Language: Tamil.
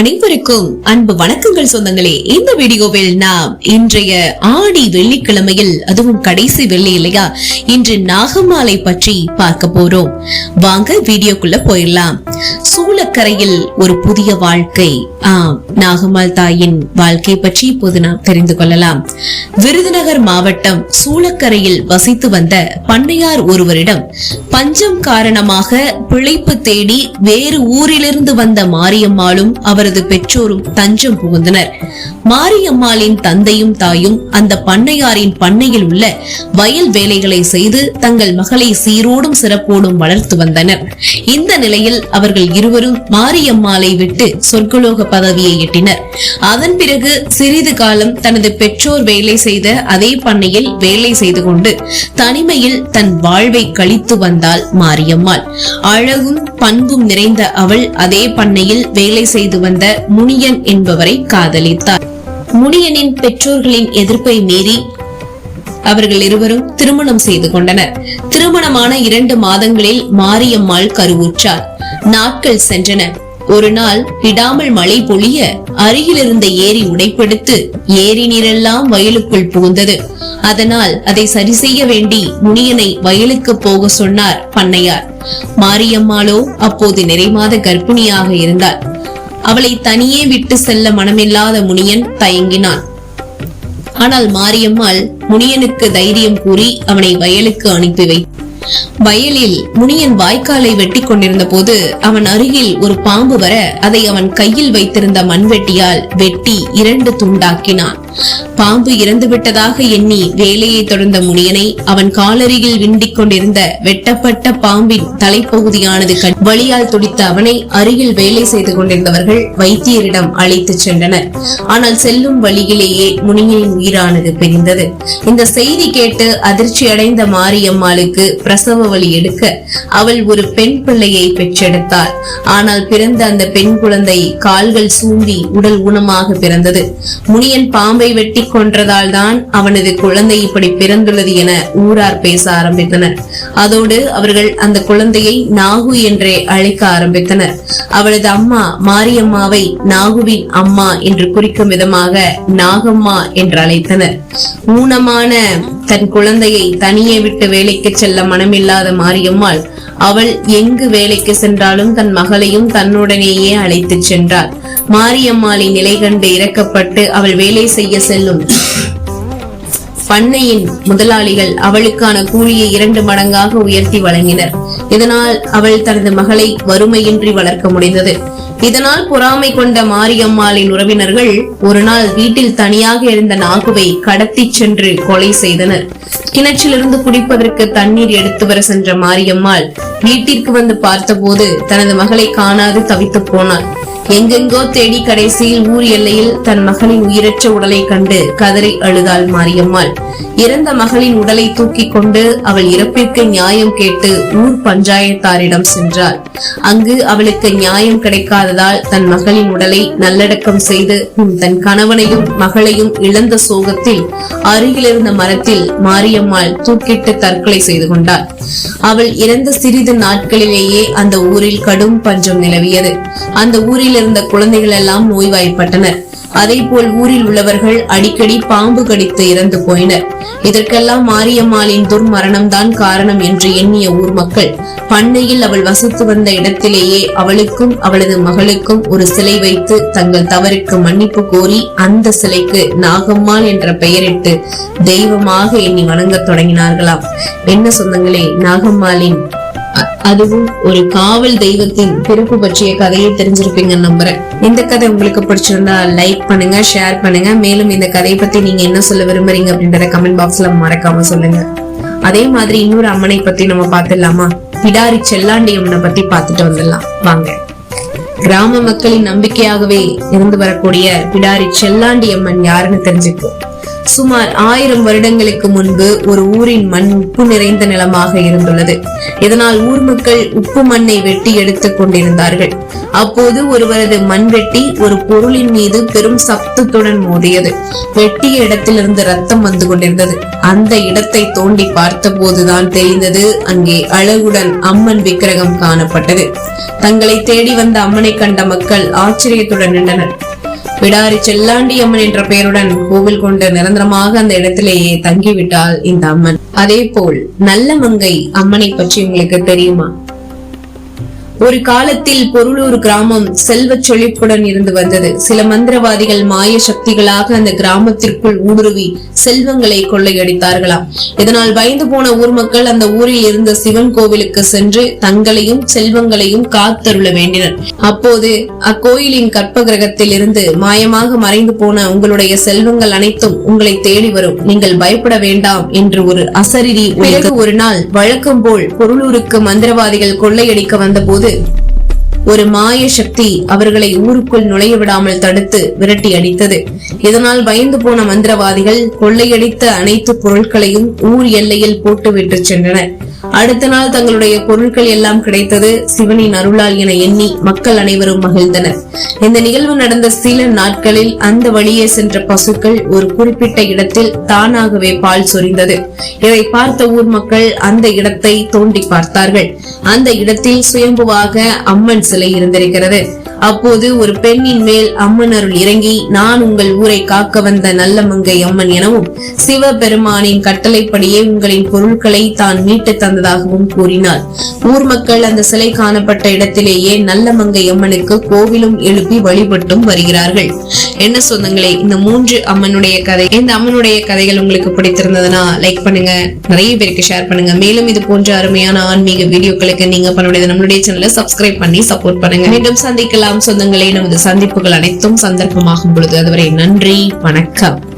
அனைவருக்கும் அன்பு வணக்கங்கள் சொந்தங்களே. இந்த வீடியோவில் நாம் இன்றைய ஆடி வெள்ளிக்கிழமையில் அதுவும் கடைசி வெள்ளி இல்லையா இன்று நாகமாலை பற்றி பார்க்க போறோம். வாங்க வீடியோக்குள்ள போயிடலாம். சூளக்கரையில் ஒரு புதிய வாழ்க்கை ஆம் நாகம்மாள் தாயின் வாழ்க்கை பற்றி இப்போது நாம் தெரிந்து கொள்ளலாம். விருதுநகர் மாவட்டம் சூளக்கரையில் வசித்து வந்த பண்ணையார் ஒருவரிடம் பஞ்சம் காரணமாக பிழைப்பு தேடி வேறு ஊரிலிருந்து வந்த மாரியம்மாளும் அவரது அவரது பெற்றோரும் தஞ்சம் புகுந்தனர். மாரியம்மாளின் தந்தையும் தாயும் அந்த பண்ணையாரின் பண்ணையில் உள்ள வயல் வேலைகளை செய்து தங்கள் மகளை சீரோடும் சிறப்போடும் வளர்த்து வந்தனர். இந்த நிலையில் அவர்கள் இருவரும் மாரியம்மாளை விட்டு சொர்க்கலோக பதவியை எட்டினர். அதன் பிறகு சிறிது காலம் தனது பெற்றோர் வேலை செய்த அதே பண்ணையில் வேலை செய்து கொண்டு தனிமையில் தன் வாழ்வை கழித்து வந்தாள் மாரியம்மாள். அழகும் பண்பும் நிறைந்த அவள் அதே பண்ணையில் வேலை செய்து வந்த வந்த முனியன் என்பவரை காதலித்தார். முனியனின் பெற்றோர்களின் எதிர்ப்பை மீறி அவர்கள் இருவரும் திருமணம் செய்து கொண்டனர். திருமணமான இரண்டு மாதங்களில் மாரியம்மாள் கருவுற்றார். நாட்கள் சென்றன. ஒரு நாள் விடாமல் மழை பொழிய அருகிலிருந்த ஏரி உடைப்பெடுத்து ஏரி நீரெல்லாம் வயலுக்குள் புகுந்தது. அதனால் அதை சரி செய்ய வேண்டி முனியனை வயலுக்கு போக சொன்னார் பண்ணையார். மாரியம்மாளோ அப்போது நிறைமாத கர்ப்பிணியாக இருந்தார். அவளை தனியே விட்டு செல்ல மனமில்லாத முனியன் தயங்கினான். ஆனால் மாரியம்மாள் முனியனுக்கு தைரியம் கூறி அவனை வயலுக்கு அனுப்பி வை. வயலில் முனியன் வாய்க்காலை வெட்டி கொண்டிருந்த போது அவன் அருகில் ஒரு பாம்பு வர அதை அவன் கையில் வைத்திருந்த மண்வெட்டியால் வெட்டி இரண்டு துண்டாக்கினான். பாம்பு இறந்து விட்டதாக எண்ணி வேலையை தொடர்ந்த முனியனை அவன் காலருகில் விண்டிக் கொண்டிருந்த வெட்டப்பட்ட பாம்பின் தலைப்பகுதியானது வழியால் துடித்த அவனை அருகில் வேலை செய்து கொண்டிருந்தவர்கள் வைத்தியரிடம் அழைத்துச் சென்றனர். ஆனால் செல்லும் வழியிலேயே முனியனின் உயிரானது பிரிந்தது. இந்த செய்தி கேட்டு அதிர்ச்சி அடைந்த மாரியம்மாளுக்கு பிரசவ வழி எடுக்க அவள் ஒரு பெண் பிள்ளையை பெற்றெடுத்தாள். ஆனால் பிறந்த அந்த பெண் குழந்தை கால்கள் சூம்பி உடல் ஊனமாக பிறந்தது. முனியன் பாம்பை வெட்டி கொன்றதால் தான் அவனது குழந்தை இப்படி பிறந்துள்ளது என ஊரார் பேச ஆரம்பித்தனர். அதோடு அவர்கள் அந்த குழந்தையை நாகு என்றே அழைக்க ஆரம்பித்தனர். அவளது அம்மா மாரியம்மாவை நாகுவின் அம்மா என்று குறிக்கும் விதமாக நாகம்மா என்று அழைத்தனர். ஊனமான தன் குழந்தையை தனியே விட்டு வேலைக்கு செல்ல மனமில்லாத மாரியம்மாள் அவள் எங்கு வேலைக்கு சென்றாலும் தன் மகளையும் தன்னுடனேயே அழைத்துச் சென்றாள். மாரியம்மாளின் நிலை கண்டு இறக்கப்பட்டு அவள் வேலை செய்ய செல்லும் பண்ணையின் முதலாளிகள் அவளுக்கான கூலியை இரண்டு மடங்காக உயர்த்தி வழங்கினர். இதனால் அவள் தனது மகளை வறுமையின்றி வளர்க்க முடிந்தது. இதனால் பொறாமை கொண்ட மாரியம்மாளின் உறவினர்கள் ஒரு நாள் வீட்டில் தனியாக இருந்த நாகுவை கடத்தி சென்று கொலை செய்தனர். கிணற்றிலிருந்து குடிப்பதற்கு தண்ணீர் எடுத்து வர சென்ற மாரியம்மாள் வீட்டிற்கு வந்து பார்த்தபோது தனது மகளை காணாது தவித்து போனாள். எங்கெங்கோ தேடி கடைசியில் ஊர் எல்லையில் தன் மகனின் உயிரற்ற உடலை கண்டு கதறி அழுதாள் மாரியம்மாள். இறந்த மகளின் உடலை தூக்கி கொண்டு அவள் இறப்பிற்கு நியாயம் கேட்டு ஊர் பஞ்சாயத்தாரிடம் சென்றாள். அங்கு அவளுக்கு நியாயம் கிடைக்காததால் தன் மகளின் உடலை நல்லடக்கம் செய்து தன் கணவனையும் மகளையும் இழந்த சோகத்தில் அருகிலிருந்த மரத்தில் மாரியம்மாள் தூக்கிட்டு தற்கொலை செய்து கொண்டாள். அவள் இறந்த சிறிது நாட்களிலேயே அந்த ஊரில் கடும் பஞ்சம் நிலவியது. அந்த ஊரில் வீட்டில் இருந்த குழந்தைகள் எல்லாம் நோய்வாய்ப்பட்டனர். அதே போல் ஊரில் உள்ளவர்கள் அடிக்கடி பாம்பு கடித்து இறந்து போயினர். இதற்கெல்லாம் மாரியம்மாளின் துர்மரணம்தான் காரணம் என்று எண்ணிய ஊர் மக்கள் பண்ணையில் அவள் வசித்து வந்த இடத்திலேயே அவளுக்கும் அவளது மகளுக்கும் ஒரு சிலை வைத்து தங்கள் தவறுக்கு மன்னிப்பு கோரி அந்த சிலைக்கு நாகம்மாள் என்ற பெயரிட்டு தெய்வமாக எண்ணி வணங்கத் தொடங்கினார்களாம். என்ன சொந்தங்களே நாகம்மாளின் அதுவும் ஒரு காவல் தெய்வத்தின் பிறப்பு பற்றிய கதையை தெரிஞ்சிருப்பீங்கன்னு நம்புறேன். இந்த கதை உங்களுக்கு பிடிச்சிருந்தா லைக் பண்ணுங்க ஷேர் பண்ணுங்க. மேலும் இந்த கதையை பத்தி நீங்க என்ன சொல்ல விரும்புறீங்க அப்படின்றத கமெண்ட் பாக்ஸ்ல மறக்காம சொல்லுங்க. அதே மாதிரி இன்னொரு அம்மனை பத்தி நம்ம பார்த்துடலாமா? பிடாரி செல்லாண்டி அம்மனை பத்தி பார்த்துட்டு வந்துடலாம். வாங்க. கிராம மக்களின் நம்பிக்கையாகவே இருந்து வரக்கூடிய பிடாரி செல்லாண்டி அம்மன் யாருன்னு தெரிஞ்சுக்கோ சுமார் ஆயிரம் வருடங்களுக்கு முன்பு ஒரு ஊரின் மண் உப்பு நிறைந்த நிலமாக இருந்துள்ளது. இதனால் ஊர் மக்கள் உப்பு மண்ணை வெட்டி எடுத்துக் கொண்டிருந்தார்கள். அப்போது ஒருவரது மண்வெட்டி ஒரு பொருளின் மீது பெரும் சப்தத்துடன் மோதியது. வெட்டிய இடத்திலிருந்து ரத்தம் வந்து கொண்டிருந்தது. அந்த இடத்தை தோண்டி பார்த்தபோதுதான் தெரிந்தது அங்கே அழகுடன் அம்மன் விக்கிரகம் காணப்பட்டது. தங்களை தேடி வந்த அம்மனை கண்ட மக்கள் ஆச்சரியத்துடன் நின்றனர். பிடாரி செல்லாண்டி அம்மன் என்ற பெயருடன் கோவில் கொண்டு நிரந்தரமாக அந்த இடத்திலேயே தங்கிவிட்டாள் இந்த அம்மன். அதே போல் நல்ல மங்கை அம்மனை பற்றி உங்களுக்கு தெரியுமா? ஒரு காலத்தில் பொருளூர் கிராமம் செல்வச் செழிப்புடன் இருந்து வந்தது. சில மந்திரவாதிகள் மாய சக்திகளாக அந்த கிராமத்திற்குள் ஊடுருவி செல்வங்களை கொள்ளையடித்தார்களாம். இதனால் பயந்து போன ஊர் மக்கள் அந்த ஊரில் இருந்த சிவன் கோவிலுக்கு சென்று தங்களையும் செல்வங்களையும் காத்தருள வேண்டினர். அப்போது அக்கோயிலின் கற்ப கிரகத்தில் இருந்து மாயமாக மறைந்து போன உங்களுடைய செல்வங்கள் அனைத்தும் உங்களை தேடி வரும். நீங்கள் பயப்பட வேண்டாம் என்று ஒரு அசரிரி பிறகு ஒரு நாள் வழக்கம் போல் பொருளூருக்கு மந்திரவாதிகள் கொள்ளையடிக்க வந்தபோது ஒரு மாய சக்தி அவர்களை ஊருக்குள் நுழைய விடாமல் தடுத்து விரட்டி அடித்தது. இதனால் பயந்து போன மந்திரவாதிகள் கொள்ளையடித்த அனைத்து பொருட்களையும் ஊர் எல்லையில் போட்டுவிட்டு சென்றனர். அடுத்த நாள் தங்களுடைய பொருட்கள் எல்லாம் கிடைத்தது சிவனின் அருளால் என எண்ணி மக்கள் அனைவரும் மகிழ்ந்தனர். இந்த நிகழ்வு நடந்த சில நாட்களில் அந்த வழியே சென்ற பசுக்கள் ஒரு குறிப்பிட்ட இடத்தில் தானாகவே பால் சொரிந்தது. இதை பார்த்த ஊர் மக்கள் அந்த இடத்தை தோண்டி பார்த்தார்கள். அந்த இடத்தில் சுயம்புவாக அம்மன் சிலை இருந்திருக்கிறது. அப்போது ஒரு பெண்ணின் மேல் அம்மன் அருள் இறங்கி நான் உங்கள் ஊரை காக்க வந்த நல்ல மங்கை அம்மன் எனவும் சிவபெருமானின் கட்டளைப்படியே உங்களின் பொருட்களை தான் மீட்டு தந்ததாகவும் கூறினார் ஊர் மக்கள் அந்த சிலை காணப்பட்ட இடத்திலேயே நல்ல மங்கை அம்மனுக்கு கோவிலும் எழுப்பி வழிபட்டும் வருகிறார்கள். என்ன சொந்தங்களே இந்த மூன்று அம்மனுடைய கதை இந்த அம்மனுடைய கதைகள் உங்களுக்கு பிடித்திருந்ததுன்னா லைக் பண்ணுங்க. நிறைய பேருக்கு ஷேர் பண்ணுங்க. மேலும் இது போன்ற அருமையான ஆன்மீக வீடியோக்களுக்கு நீங்க பண்ணுடைய நம்மளுடைய சேனலை சப்ஸ்கிரைப் பண்ணி சப்போர்ட் பண்ணுங்க. மீண்டும் சந்திக்கலாம். சொந்தங்களே நமது சந்திப்புகள் அனைத்தும் சந்தர்ப்பமாகும் பொழுது. அதுவரை நன்றி வணக்கம்.